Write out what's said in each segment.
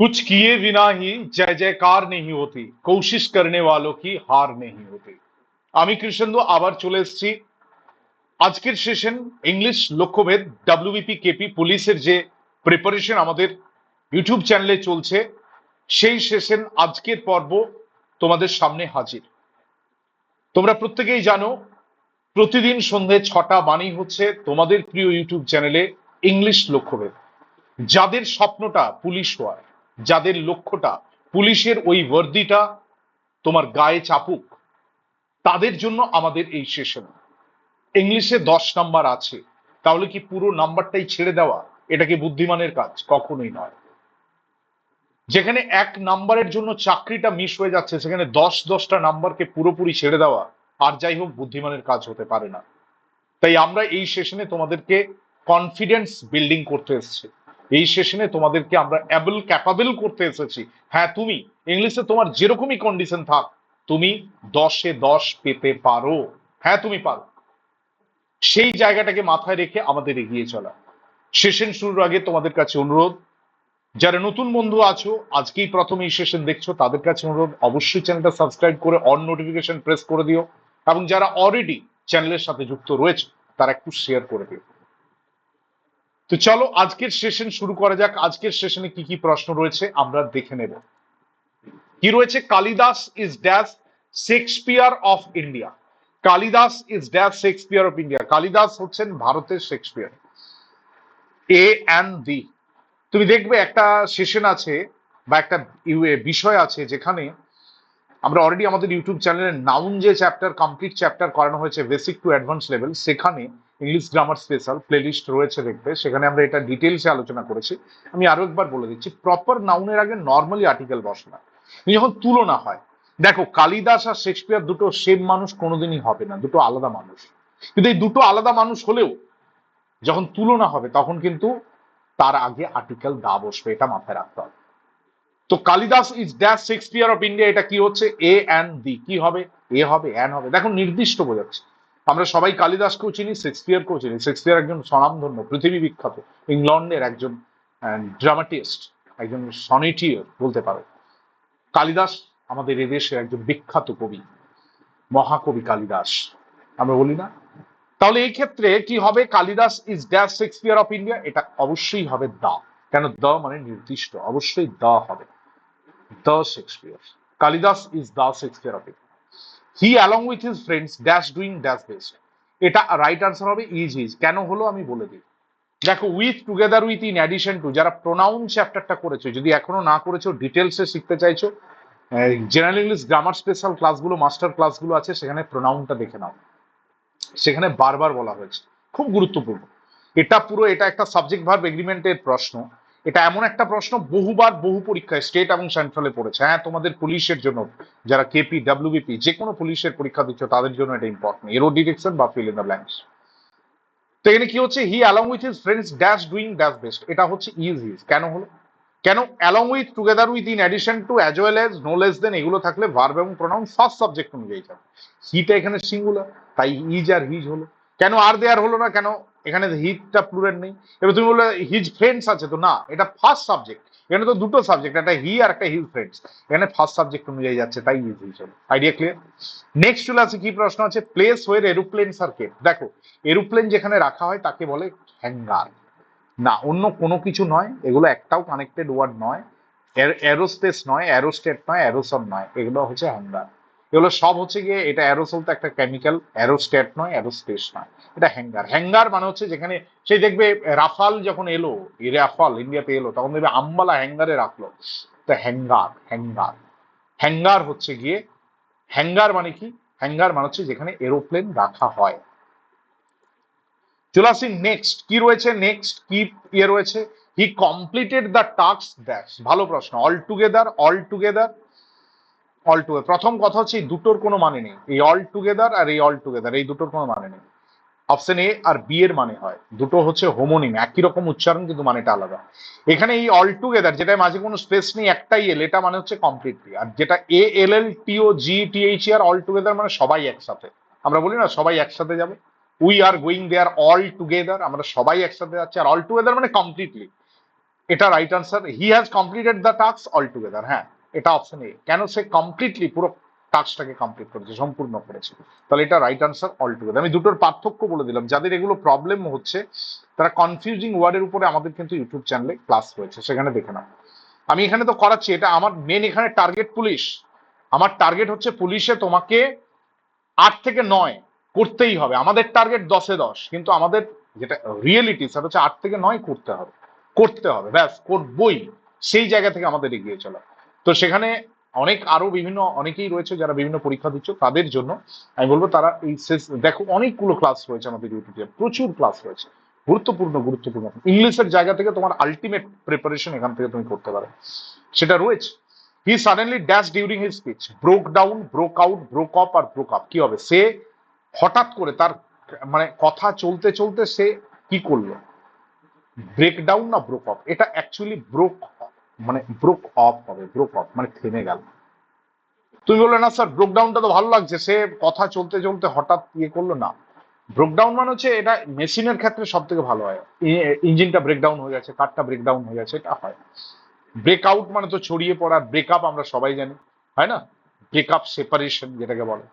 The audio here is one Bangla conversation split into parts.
कुछ किए बिना ही जय जयकार नहीं होती कोशिश करने वालों की हार नहीं होती আমি কৃষ্ণেন্দু আবার চলে এসেছি আজকের session English Lakshyabhed WBP KP পুলিশের যে প্রিপারেশন আমাদের ইউটিউব চ্যানেলে চলছে সেই সেশন আজকের পর্ব তোমাদের সামনে হাজির তোমরা প্রত্যেকেই জানো প্রতিদিন সন্ধে ছটা বাণী হচ্ছে তোমাদের প্রিয় ইউটিউব চ্যানেলে ইংলিশ লক্ষ্যভেদ যাদের স্বপ্নটা পুলিশ হওয়ার যাদের লক্ষ্যটা পুলিশের ওই বর্দিটা তোমার গায়ে চাপুক, তাদের জন্য আমাদের এই সেশন ইংলিশে দশ নাম্বার আছে, তাহলে কি পুরো নাম্বারটাই ছেড়ে দেওয়া? এটা কি বুদ্ধিমানের কাজ? কখনোই নয়। যেখানে এক নাম্বারের জন্য চাকরিটা মিস হয়ে যাচ্ছে, সেখানে দশ দশটা নাম্বারকে পুরোপুরি ছেড়ে দেওয়া আর যাই হোক, বুদ্ধিমানের কাজ হতে পারে না। তাই আমরা এই সেশনে তোমাদেরকে কনফিডেন্স বিল্ডিং করতে এসেছি। এই সেশনে তোমাদেরকে আমরা অ্যাবল ক্যাপাবল করতে এসেছি। হ্যাঁ তুমি। ইংলিশে তোমার যেরকমই কন্ডিশন থাক, তুমি দশে দশ পেতে পারো। হ্যাঁ তুমি পারো। সেই জায়গাটাকে মাথায় রেখে আমাদের এগিয়ে চলা। সেশন শুরুর আগে তোমাদের কাছে অনুরোধ, যারা নতুন বন্ধু আছো, আজকেই প্রথম এই সেশন দেখছ, তাদের কাছে অনুরোধ, অবশ্যই চ্যানেলটা সাবস্ক্রাইব করে অন নোটিফিকেশন প্রেস করে দিও। এবং যারা অলরেডি চ্যানেলের সাথে যুক্ত রয়েছে, তারা একটু শেয়ার করে দিও। তো চলো আজকের সেশন শুরু করা যাক। আজকের সেশনে কি কি প্রশ্ন রয়েছে আমরা দেখে নেব। কি রয়েছে? Kalidas is dash Shakespeare of India Kalidas is dash Shakespeare of India Kalidas হচ্ছেন ভারতের শেক্সপিয়ার এ অ্যান্ড দি তুমি দেখবে একটা সেশন আছে বা একটা বিষয় আছে যেখানে আমরা অলরেডি আমাদের ইউটিউব চ্যানেলে নাউন যে চ্যাপ্টার কমপ্লিট চ্যাপ্টার করানো হয়েছে বেসিক টু অ্যাডভান্স লেভেল সেখানে ইংলিশ গ্রামার স্পেশাল প্লেলিস্ট রয়েছে দেখবে। সেখানে আমরা এটা ডিটেলসে আলোচনা করেছি। আমি আরও একবার বলে দিচ্ছি প্রপার নাউনের আগে নর্মালি আর্টিকেল বসে না। যখন তুলনা হয়, দেখো কালিদাস আর শেক্সপিয়ার দুটো সেম মানুষ কোনোদিনই হবে না, দুটো আলাদা মানুষ। কিন্তু এই দুটো আলাদা মানুষ হলেও যখন তুলনা হবে, তখন কিন্তু তার আগে আর্টিকেল দা বসবে, এটা মাথায় রাখতে হবে। তো Kalidas is that Shakespeare of India এটা কি হচ্ছে? এ অ্যান্ড দি কি হবে? এ হবে অ্যান হবে। দেখো নির্দিষ্ট বোঝাচ্ছে। আমরা সবাই কালিদাসকেও চিনি, শেক্সপিয়ারকেও চিনি। শেক্সপিয়ার একজন স্বনামধন্য, পৃথিবী বিখ্যাত ইংল্যান্ডের একজন ড্রামাটিস্ট একজন সনেটিয়ার বলতে পারো। কালিদাস আমাদের এদেশের একজন বিখ্যাত কবি, মহাকবি কালিদাস। আমরা বলি না? তাহলে এই ক্ষেত্রে কি হবে? Kalidas is the Shakespeare of India এটা অবশ্যই হবে দা কেন? দ মানে নির্দিষ্ট, অবশ্যই দা হবে। The Shakespeare Kalidas is the Shakespeare of India he along with his friends dash doing dash best এটা রাইট আনসার হবে ইজ ইজ কেন হলো আমি বলে দিই। দেখো with together with in addition to যারা প্রোনাউন চ্যাপ্টারটা করেছ, যদি এখনও না করেছ ডিটেলসে শিখতে চাইছো জেনারেল ইংলিশ গ্রামার স্পেশাল ক্লাসগুলো মাস্টার ক্লাসগুলো আছে, সেখানে প্রোনাউনটা দেখে নাও। সেখানে বারবার বলা হয়েছে। খুব গুরুত্বপূর্ণ। এটা পুরো, এটা একটা সাবজেক্ট ভার্ব এগ্রিমেন্টের প্রশ্ন। এটা এমন একটা প্রশ্ন বহুবার বহু পরীক্ষায় স্টেট এবং সেন্ট্রালে পড়েছে। হ্যাঁ তোমাদের পুলিশের জন্য, যারা কেপি ডাব্লিউবিপি যে কোনো পুলিশের পরীক্ষা দিচ্ছ, তাদের জন্য এটা ইম্পর্টেন্ট এরো ডিরেকশন বা ফিল ইন দ্য ব্ল্যাঙ্কস তো এখানে কি হচ্ছে? He along with his friends dash doing dash best এটা হচ্ছে ইজ ইজ কেন হলো? কেন? Along with together with in addition to as well as no less than এগুলো থাকলে ভার্ব এবং প্রোনাউন ফার্স্ট সাবজেক্ট অনুযায়ী যাবে। হিটা এখানে সিঙ্গুলার তাই ইজ আর হিজ হলো। কেন আর দেয়ার হলো না? কেন? এখানে হিটটা প্লুরাল নেই। এবার তুমি বললে হিজ ফ্রেন্ডস আছে তো, না, এটা ফার্স্ট সাবজেক্ট এখানে তো দুটো সাবজেক্ট একটা হি আর একটা হিজ ফ্রেন্ডস এখানে ফার্স্ট সাবজেক্ট অনুযায়ী যাচ্ছে, তাই ইজ হলো আইডিয়া ক্লিয়ার নেক্সট চলে আছে কি প্রশ্ন আছে? প্লেস ওয়ের এরোপ্লেন সার্কেট দেখো এরোপ্লেন যেখানে রাখা হয়, তাকে বলে হ্যাঙ্গার না, অন্য কোনো কিছু নয়, এগুলো একটাও কানেক্টেড ওয়ার্ড নয়। অ্যারোস্পেস নয় অ্যারোস্টেট নয় অ্যারোসন নয়, এগুলো হচ্ছে হ্যাঙ্গার এগুলো সব হচ্ছে গিয়ে এটা অ্যারোসল তো একটা কেমিক্যাল অ্যারোস্টেট নয়, অ্যারোস্টেস নয়। এটা হ্যাঙ্গার হ্যাঙ্গার মানে হচ্ছে যেখানে সেই দেখবে রাফাল যখন এলো রাফাল ইন্ডিয়াতে এলো, তখন দেখবে আম্বালা হ্যাঙ্গারে রাখল। তো হ্যাঙ্গার হ্যাঙ্গার হ্যাঙ্গার হচ্ছে গিয়ে হ্যাঙ্গার মানে কি? হ্যাঙ্গার মানে হচ্ছে যেখানে এরোপ্লেন রাখা হয়। চলে আসি নেক্সট কি রয়েছে নেক্সট কি ইয়ে রয়েছে? হি কমপ্লিটেড দ্য টাস্ক দ্যাশ ভালো প্রশ্ন। All together all together all together প্রথম কথা হচ্ছে এই দুটোর কোনো মানে নেই। এই অল টুগেদার আর এই অল টুগেদার এই দুটোর কোনো মানে নেই। অপশন এ আর বি এর মানে হয়। দুটো হচ্ছে হোমোনিম একই রকম উচ্চারণ, কিন্তু মানেটা আলাদা। এখানে এই অল টুগেদার যেটা মাঝে কোনো স্পেস নেই, একটাই এল এটা মানে হচ্ছে কমপ্লিটলি আর যেটা A L L T O G T H R all together মানে সবাই একসাথে। আমরা বলি না সবাই একসাথে যাবে। We are going they are all together আমরা সবাই একসাথে যাচ্ছি। আর অল টুগেদার মানে কমপ্লিটলি এটা right answer he has completed the task all together হ্যাঁ। এটা অপশন এ কেন সে কমপ্লিটলি পুরো টাস্কটাকে কমপ্লিট করেছে, সম্পূর্ণ করেছে? তাহলে এটা রাইট আনসার অল টুগেদার আমি দুটোর পার্থক্য বলে দিলাম। যাদের এগুলো প্রবলেম হচ্ছে, তারা কনফিউজিং ওয়ার্ডের উপরে আমাদের কিন্তু ইউটিউব চ্যানেলে ক্লাস রয়েছে, সেখানে দেখে নাও। আমি এখানে তো করাচ্ছি, এটা আমার মেন এখানে টার্গেট পুলিশ আমার টার্গেট হচ্ছে পুলিশে তোমাকে আট থেকে নয় করতেই হবে। আমাদের টার্গেট দশে দশ, কিন্তু আমাদের যেটা রিয়েলিটি সেটা হচ্ছে আট থেকে নয় করতে হবে। করতে হবে, ব্যাস, করবই। সেই জায়গা থেকে আমাদের এগিয়ে চলা। তো সেখানে অনেক আরও বিভিন্ন, অনেকেই রয়েছে যারা বিভিন্ন পরীক্ষা দিচ্ছ, তাদের জন্য আমি বলব তারা এই দেখো অনেকগুলো ক্লাস রয়েছে আমাদের ইউটিউবে প্রচুর ক্লাস রয়েছে। গুরুত্বপূর্ণ গুরুত্বপূর্ণ। ইংলিশের জায়গা থেকে তোমার আলটিমেট প্রিপারেশন এখান থেকে তুমি করতে পারো। সেটা রয়েছে। He suddenly dash during his speech broke down broke out broke up R broke up কি হবে? সে হঠাৎ করে তার মানে কথা চলতে চলতে সে কি করল? ব্রেক ডাউন না ব্রোক অফ এটা অ্যাকচুয়ালি ব্রোক মানে ব্রোক অফ হবে ব্রোক অফ মানে থেমে গেল। তুমি বললে, না স্যার ব্রোক ডাউনটা তো ভালো লাগছে, সে কথা চলতে চলতে হঠাৎ ইয়ে করল না। ব্রোক ডাউন মানে হচ্ছে এটা মেশিনের ক্ষেত্রে সব থেকে ভালো হয়। ইঞ্জিনটা ব্রেকডাউন হয়ে গেছে কারটা ব্রেকডাউন হয়ে গেছে এটা হয়। ব্রেক আউট মানে তো ছড়িয়ে পড়া ব্রেকআপ আমরা সবাই জানি, হয় না? ব্রেকআপ সেপারেশন যেটাকে বলে।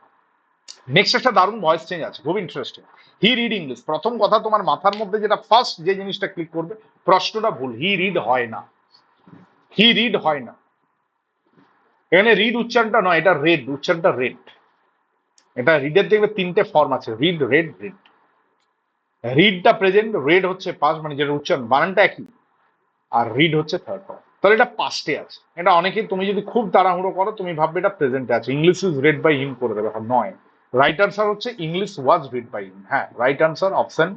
নেক্সট একটা দারুণ ভয়েস চেঞ্জ আছে, খুব ইন্টারেস্টিং হি রিড ইংলিশ প্রথম কথা তোমার মাথার মধ্যে যেটা ফার্স্ট যে জিনিসটা ক্লিক করবে, প্রশ্নটা ভুল। হি রিড হয় না। হি রিড হয় না এখানে রিড উচ্চারণটা নয়, এটা রেড উচ্চারণটা রেড এটা রিডের দেখবে তিনটে ফর্ম আছে রিড রেড রেড রিডটা প্রেজেন্ট রেড হচ্ছে পাস মানে যেটা উচ্চারণ, বানানটা একই। আর রিড হচ্ছে থার্ড ফর্ম তাহলে এটা পাস্টে আছে। এটা অনেকেই তুমি যদি খুব তাড়াহুড়ো করো, তুমি ভাববে এটা প্রেজেন্টে আছে। English is read by him করে দেবে, নয়। রাইট আনসার হচ্ছে English was read by him হ্যাঁ right answer option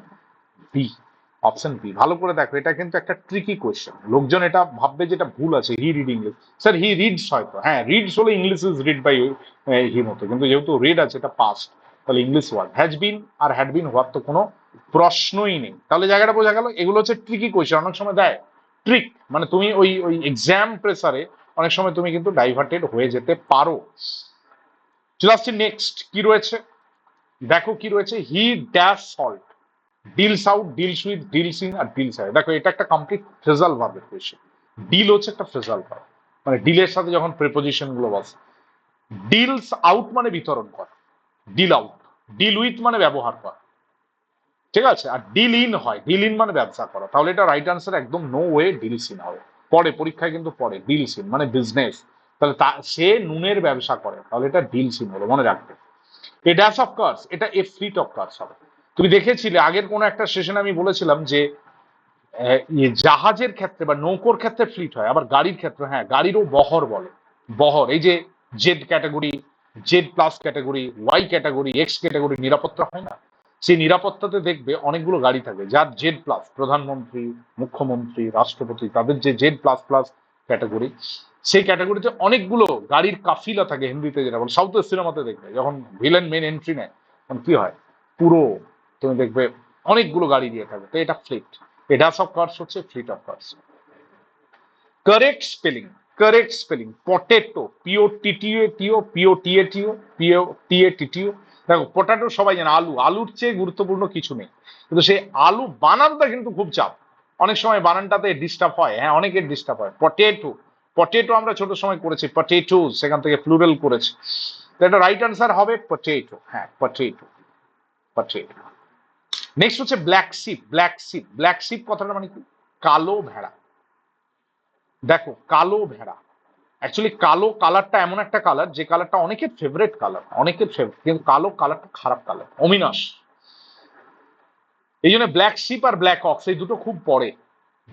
B option B ভালো করে দেখো, এটা কিন্তু একটা ট্রিকি কোয়েশ্চেন লোকজন এটা ভাববে যেটা ভুল আছে he read English sir he reads হয়তো। হ্যাঁ রিডস হলে English is read by he মতো কিন্তু যেহেতু রিড আছে, এটা পাস্ট তাহলে ইংলিশ ওয়ার্ড হ্যাজ বিন আর হ্যাড বিন হওয়ার তো কোনো প্রশ্নই নেই। তাহলে জায়গাটা বোঝা গেল, এগুলো হচ্ছে ট্রিকি কোয়েশ্চেন অনেক সময় দেয় ট্রিক মানে তুমি ওই ওই এক্সাম প্রেসারে অনেক সময় তুমি কিন্তু ডাইভার্টেড হয়ে যেতে পারো। চলে আসছি নেক্সট কি রয়েছে? দেখো কি রয়েছে। He dash salt deals out deals with deals in R deals out দেখো, এটা একটা কমপ্লিট ফ্রেজাল ভার্বের কোয়েশ্চেন ডিল হচ্ছে একটা ফ্রেজাল ভার্ব মানে ডিলের সাথে যখন প্রিপোজিশনগুলো বসে। ডিলস আউট মানে বিতরণ করা। ডিল আউট ডিল উইথ মানে ব্যবহার করা। ঠিক আছে? আর ডিল ইন হয়। ডিল ইন মানে ব্যবসা করা। তাহলে এটা রাইট আনসার একদম নো ওয়ে ডিলস ইন হবে। পরে, পরীক্ষায় কিন্তু পরে। ডিলস ইন মানে বিজনেস তাহলে তা, সে নুনের ব্যবসা করে। তাহলে এটা ডিলস ইন হলো। মনে রাখবে। এ ড্যাশ অফ কার্স এটা এ ফ্লিট অফ কার্স হবে। তুমি দেখেছিলে, আগের কোনো একটা সেশনে আমি বলেছিলাম যে ইয়ে জাহাজের ক্ষেত্রে বা নৌকোর ক্ষেত্রে ফ্লিট হয়, আবার গাড়ির ক্ষেত্রে হ্যাঁ গাড়িরও বহর বলে। বহর, এই যে Z category Z plus category Y category X category নিরাপত্তা হয় না? সেই নিরাপত্তাতে দেখবে অনেকগুলো গাড়ি থাকে, যার জেড প্লাস প্রধানমন্ত্রী, মুখ্যমন্ত্রী, রাষ্ট্রপতি, তাদের যে জেড প্লাস প্লাস ক্যাটাগরি সেই ক্যাটাগরিতে অনেকগুলো গাড়ির কাফিলা থাকে হিন্দিতে যেটা বলে সাউথের সিনেমাতে দেখবে, যখন ভিলেন মেন এন্ট্রি নেয়, তখন কি হয়? পুরো তুমি দেখবে অনেকগুলো গাড়ি দিয়ে থাকে তো এটা ফ্লিট এটা সব কার্স হচ্ছে fleet of cars correct spelling correct spelling potato P O T T O T O P O T A টিও পিও টিএ টিটিও দেখো পটাটো সবাই জানে, আলু। আলুর চেয়ে গুরুত্বপূর্ণ কিছু নেই। কিন্তু সেই আলু বানানটা কিন্তু খুব চাপ। অনেক সময় বানানটাতে ডিস্টার্ব হয়। হ্যাঁ অনেকের ডিস্টার্ব হয়। পটেটো পটেটো আমরা ছোট সময় করেছি। পটেটো সেখান থেকে প্লুরাল করেছি। তো এটা রাইট আনসার হবে পটেটো হ্যাঁ পটেটো পটেটো নেক্সট হচ্ছে black sheep black sheep black sheep কথাটা মানে কি? কালো ভেড়া। দেখো, কালো ভেড়া। অ্যাকচুয়ালি কালো কালারটা এমন একটা কালার যে কালারটা অনেকের ফেভারিট কালার অনেকের ফেভারিট কিন্তু কালো কালারটা খারাপ কালার অমিনাশ এই জন্য ব্ল্যাক শিপ আর ব্ল্যাক অক্স এই দুটো খুব পড়ে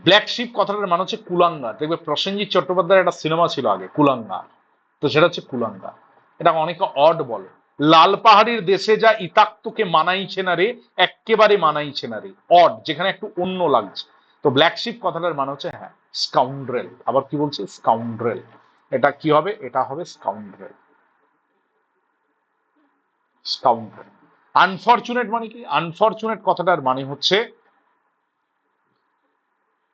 ব্ল্যাক শিপ কথাটার মানে হচ্ছে কুলাঙ্গার। দেখবে প্রসেনজিৎ চট্টোপাধ্যায়ের একটা সিনেমা ছিল আগে, কুলাঙ্গার। তো সেটা হচ্ছে কুলাঙ্গার। এটা অনেকে অড বলে। লাল পাহাড়ির দেশে যা ইতাক্তকে মানাইছে না রে একেবারে মানাইছে না রে। অড, যেখানে একটু অন্য লাগছে। তো ব্ল্যাক শিপ কথাটার মানে হচ্ছে হ্যাঁ স্কাউন্ড্রেল আবার কি বলছে? স্কাউন্ড্রেল এটা কি হবে? এটা হবে স্কাউন্ড্রেল স্কাউন্ড্রেল আনফরচুনেট মানে কি? আনফরচুনেট কথাটার মানে হচ্ছে,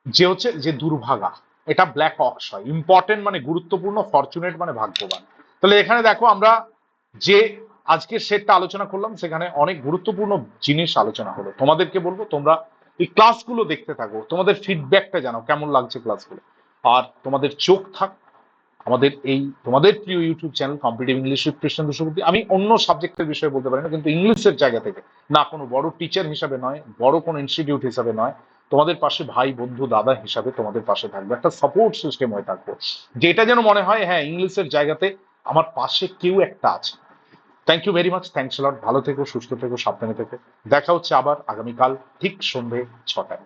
যে হচ্ছে, যে দুর্ভাগা। এটা ব্ল্যাক অক্স হয় ইম্পর্টেন্ট মানে গুরুত্বপূর্ণ ফরচুনেট মানে ভাগ্যবান। তাহলে এখানে দেখো আমরা যে আজকের সেটটা আলোচনা করলাম, সেখানে অনেক গুরুত্বপূর্ণ জিনিস আলোচনা হলো। তোমাদেরকে বলব, তোমরা এই ক্লাসগুলো দেখতে থাকো, তোমাদের ফিডব্যাকটা জানাও, কেমন লাগছে ক্লাসগুলো আর তোমাদের চোখ থাক, আমাদের এই, তোমাদের প্রিয় YouTube channel competitive English with Krishna দুষ্যবুদ্ধি আমি অন্য সাবজেক্টের বিষয়ে বলতে পারি না, কিন্তু ইংলিশের জায়গা থেকে। না কোনো বড় টিচার হিসাবে নয়, বড় কোনো ইনস্টিটিউট হিসাবে নয়। তোমাদের পাশে ভাই, বন্ধু, দাদা হিসাবে তোমাদের পাশে থাকবে। একটা সাপোর্ট সিস্টেম হয়ে থাকব। যেটা যেন মনে হয় হ্যাঁ ইংলিশের জায়গাতে আমার পাশে কেউ একটা আছে। Thank you very much thanks lot ভালো থেকো, সুস্থ থেকো, সাবধানে থেকো। দেখা হচ্ছে আবার আগামীকাল ঠিক সন্ধে ছটায়।